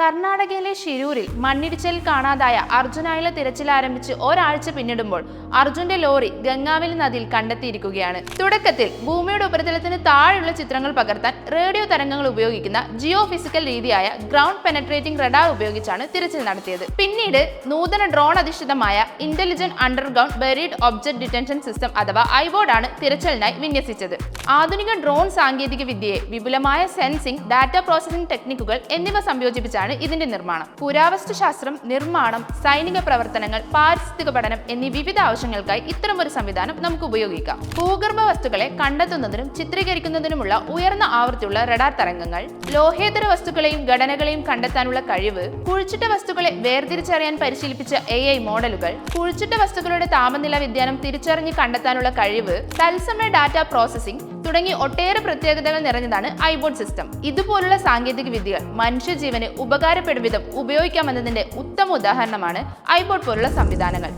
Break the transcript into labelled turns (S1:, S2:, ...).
S1: കർണാടകയിലെ ഷിരൂരിൽ മണ്ണിടിച്ചിൽ കാണാതായ അർജുനായുള്ള തിരച്ചിൽ ആരംഭിച്ച് ഒരാഴ്ച പിന്നിടുമ്പോൾ അർജുന്റെ ലോറി ഗംഗാവലി നദിയിൽ കണ്ടെത്തിയിരിക്കുകയാണ്. തുടക്കത്തിൽ ഭൂമിയുടെ ഉപരിതലത്തിന് താഴെയുള്ള ചിത്രങ്ങൾ പകർത്താൻ റേഡിയോ തരംഗങ്ങൾ ഉപയോഗിക്കുന്ന ജിയോ ഫിസിക്കൽ രീതിയായ ഗ്രൗണ്ട് പെനട്രേറ്റിംഗ് റഡാർ ഉപയോഗിച്ചാണ് തിരച്ചിൽ നടത്തിയത്. പിന്നീട് നൂതന ഡ്രോൺ അധിഷ്ഠിതമായ intelligent underground buried object detection system അഥവാ ഐബോർഡാണ് തിരച്ചിലിനായി വിന്യസിച്ചത്. ആധുനിക ഡ്രോൺ സാങ്കേതിക വിദ്യയെ വിപുലമായ സെൻസിംഗ് ഡാറ്റ പ്രോസസിംഗ് ടെക്നിക്കുകൾ എന്നിവ സംയോജിപ്പിച്ചാണ് ഇതിന്റെ നിർമ്മാണം. പുരാവസ്തു ശാസ്ത്രം നിർമ്മാണം സൈനിക പ്രവർത്തനങ്ങൾ പാരിസ്ഥിതിക പഠനം എന്നീ വിവിധ ആവശ്യങ്ങൾക്കായി ഇത്തരമൊരു സംവിധാനം നമുക്ക് ഉപയോഗിക്കാം. ഭൂഗർഭ വസ്തുക്കളെ കണ്ടെത്തുന്നതിനും ചിത്രീകരിക്കുന്നതിനുമുള്ള ഉയർന്ന ആവൃത്തിയുള്ള റഡാർ തരംഗങ്ങൾ ലോഹേതര വസ്തുക്കളെയും ഘടനകളെയും കണ്ടെത്താനുള്ള കഴിവ് കുഴിച്ചിട്ട വസ്തുക്കളെ വേർതിരിച്ചറിയാൻ പരിശീലിപ്പിച്ച എ ഐ മോഡലുകൾ കുഴിച്ചിട്ട വസ്തുക്കളുടെ താപനില വ്യതിയാനം തിരിച്ചറിഞ്ഞ് കണ്ടെത്താനുള്ള കഴിവ് തത്സമയ ഡാറ്റ പ്രോസസ്സിംഗ് തുടങ്ങി ഒട്ടേറെ പ്രത്യേകതകൾ നിറഞ്ഞതാണ് ഐബോർഡ് സിസ്റ്റം. ഇതുപോലുള്ള സാങ്കേതിക വിദ്യകൾ മനുഷ്യജീവന് ഉപകാരപ്പെടും വിധം ഉപയോഗിക്കാമെന്നതിന്റെ ഉത്തമ ഉദാഹരണമാണ് ഐബോർഡ് പോലുള്ള സംവിധാനങ്ങൾ.